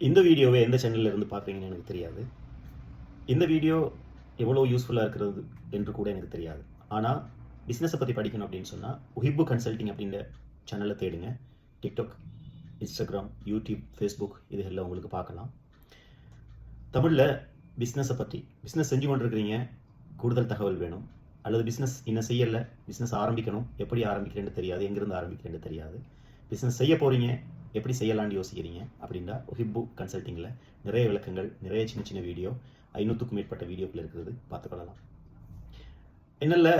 இந்த வீடியோவை எந்த சேனல்ல இருந்து பார்க்குறீங்கன்னு எனக்கு தெரியாது. இந்த வீடியோ எவ்வளோ யூஸ்ஃபுல்லாக இருக்கிறது என்று கூட எனக்கு தெரியாது. ஆனால் பிஸ்னஸை பற்றி படிக்கணும் அப்படின்னு சொன்னால் உஹிப்பு கன்சல்ட்டிங் அப்படின்ற சேனலை தேடுங்க. டிக்டாக் இன்ஸ்டாகிராம் யூடியூப் ஃபேஸ்புக் இதுகளில் உங்களுக்கு பார்க்கலாம். தமிழில் பிஸ்னஸை பற்றி பிஸ்னஸ் செஞ்சு கொண்டிருக்கிறீங்க கூடுதல் தகவல் வேணும். அல்லது பிஸ்னஸ் இன்னும் செய்யலை பிஸ்னஸ் ஆரம்பிக்கணும் எப்படி ஆரம்பிக்கிறேன்னு தெரியாது எங்கேருந்து ஆரம்பிக்கிறேன்னு தெரியாது. பிஸ்னஸ் செய்ய போகிறீங்க எப்படி செய்யலாம்னு யோசிக்கிறீங்க அப்படின்னா ஹிப்பு கன்சல்ட்டிங்கில் நிறைய விளக்கங்கள் நிறைய சின்ன சின்ன வீடியோ ஐநூற்றுக்கும் மேற்பட்ட வீடியோக்கள் இருக்கிறது பார்த்துக்கொள்ளலாம் என்னல்ல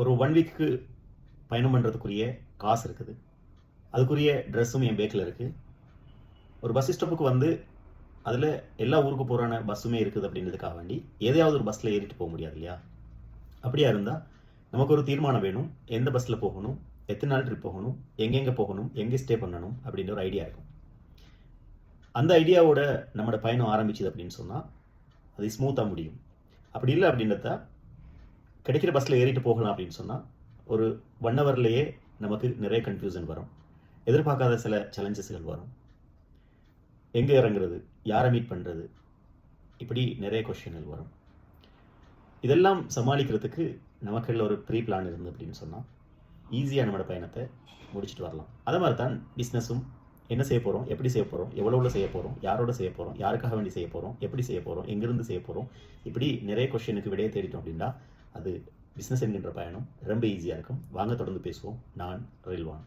ஒரு ஒன் வீக்கு பயணம் பண்ணுறதுக்குரிய காசு இருக்குது. அதுக்குரிய ட்ரெஸ்ஸும் என் பேக்கில் இருக்குது ஒரு பஸ் ஸ்டாப்புக்கு வந்து அதில் எல்லா ஊருக்கு போகிறான பஸ்ஸுமே இருக்குது அப்படின்றதுக்காக வேண்டி எதையாவது ஒரு பஸ்ஸில் ஏறிட்டு போக முடியாது இல்லையா? அப்படியா இருந்தால் நமக்கு ஒரு தீர்மானம் வேணும். எந்த பஸ்ஸில் போகணும்? எத்தனை நாள் ட்ரிப் போகணும்? எங்கெங்கே போகணும்? எங்கே ஸ்டே பண்ணணும்? அப்படின்ற ஒரு ஐடியா இருக்கும். அந்த ஐடியாவோட நம்மளோட பயணம் ஆரம்பிச்சது அப்படின்னு சொன்னால் அது ஸ்மூத்தாக முடியும். அப்படி இல்லை அப்படின்றத கிடைக்கிற பஸ்ஸில் ஏறிட்டு போகலாம் அப்படின்னு சொன்னால் ஒரு ஒன் ஹவர்லேயே நமக்கு நிறைய கன்ஃபியூஷன் வரும். எதிர்பார்க்காத சில சேலஞ்சஸ்கள் வரும். எங்கே இறங்குறது? யாரை மீட் பண்ணுறது இப்படி நிறைய கொஷின்கள் வரும். இதெல்லாம் சமாளிக்கிறதுக்கு நமக்குள்ள ஒரு ப்ரீ பிளான் இருந்து அப்படின்னு சொன்னால் ஈஸியாக நம்மளோட பயணத்தை முடிச்சுட்டு வரலாம். அதே மாதிரி தான் பிஸ்னஸும் என்ன செய்ய போகிறோம் எப்படி செய்ய போகிறோம் எவ்வளோவில் செய்ய போகிறோம் யாரோட செய்ய போகிறோம் யாருக்காக வேண்டி செய்ய போகிறோம் எப்படி செய்ய போகிறோம் எங்கேருந்து செய்ய போகிறோம் இப்படி நிறைய கொஷினுக்கு விடையை தேடிட்டோம் அப்படின்னா அது பிஸ்னஸ் என்கின்ற பயணம் ரொம்ப ஈஸியாக இருக்கும். வாங்க தொடர்ந்து பேசுவோம். நான் ரயில்வான்